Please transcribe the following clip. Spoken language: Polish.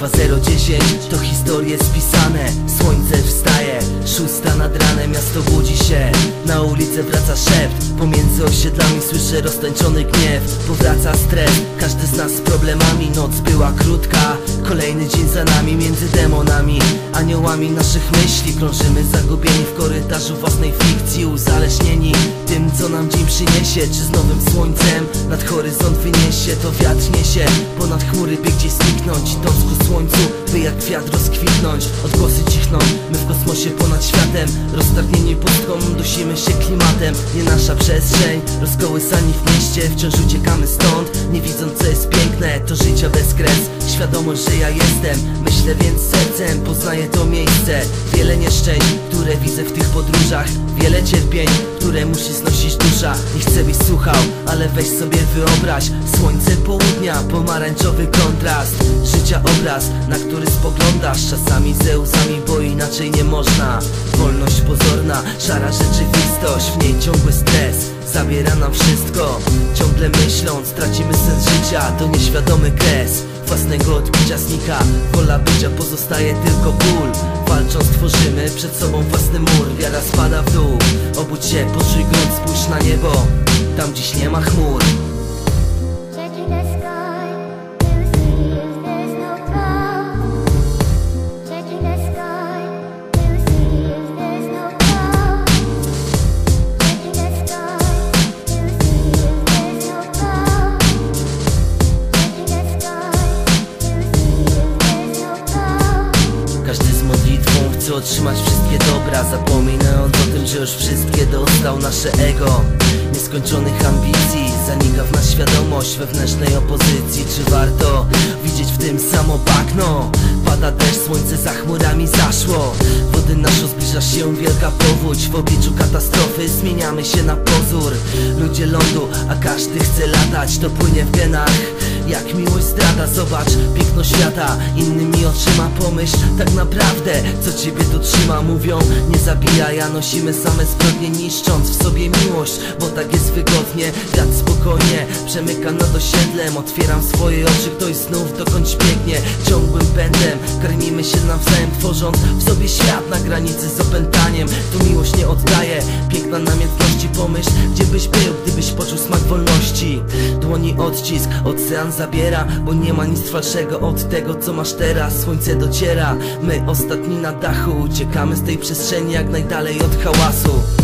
2010 to historie spisane. Słońce wstaje, szósta nad ranem. Miasto budzi się, na ulicę wraca szept. Pomiędzy osiedlami słyszę roztańczony gniew. Powraca stres, każdy z nas z problemami. Noc była krótka, kolejny dzień za nami Między demonami, aniołami naszych myśli Krążymy zagubieni w korytarzu własnej fikcji Uzależnieni co nam dzień przyniesie. Czy z nowym słońcem nad horyzont wyniesie? To wiatr niesie, ponad chmury by gdzieś zniknąć. Dąż ku słońcu, by jak kwiat rozkwitnąć. Odgłosy cichną, my w kosmosie ponad światem. Roztargnieni pustką, dusimy się klimatem. Nie nasza przestrzeń, rozkołysani w mieście. Wciąż uciekamy stąd, nie widząc co jest piękne. To życia bez kres, świadomość, że ja jestem. Myślę więc sercem, poznaję to miejsce. Wiele nieszczęść, które widzę w tych podróżach. Wiele cierpień, które musi znosić dusza. Nie chcę byś słuchał, ale weź sobie wyobraź. Słońce południa, pomarańczowy kontrast. Życia obraz, na który spoglądasz. Czasami ze łzami, bo inaczej nie można Wolność pozorna, szara rzeczywistość W niej ciągły stres, zabiera nam wszystko Ciągle myśląc, tracimy sens życia To nieświadomy kres. Własnego odbicia znika Wola bycia pozostaje tylko ból. Walcząc tworzymy przed sobą własny mur Wiara spada w dół. Obudź się, poczuj grunt, spójrz na niebo Tam dziś nie ma chmur chce otrzymać wszystkie dobra. Zapominając o tym, że już wszystkie dostał nasze ego. Nieskończonych ambicji Zanika w nas świadomość wewnętrznej opozycji. Czy warto widzieć w tym samo bagno? Pada deszcz, słońce za chmurami zaszło. Wody naszą zbliża się wielka powódź. W obliczu katastrofy zmieniamy się na pozór. Ludzie lądu, a każdy chce latać. To płynie w genach jak miłość zdrada, zobacz piękno świata. Innymi oczyma pomyśl tak naprawdę Co ciebie tu trzyma, mówią nie zabijaj A nosimy same zbrodnie niszcząc w sobie miłość Bo tak jest wygodnie, wiatr spokojnie Przemyka nad osiedlem, otwieram swoje oczy Ktoś znów dokądś biegnie. Ciągłym pędem, karmimy się nawzajem Tworząc w sobie świat na granicy z opętaniem. Tu miłość nie oddaje, piękna namiętności Pomyśl, gdzie byś był, gdybyś poczuł smak wolności Dłoni odcisk, ocean zabiera Bo nie ma nic falszego od tego, co masz teraz. Słońce dociera, my ostatni na dachu. Uciekamy z tej przestrzeni jak najdalej od hałasu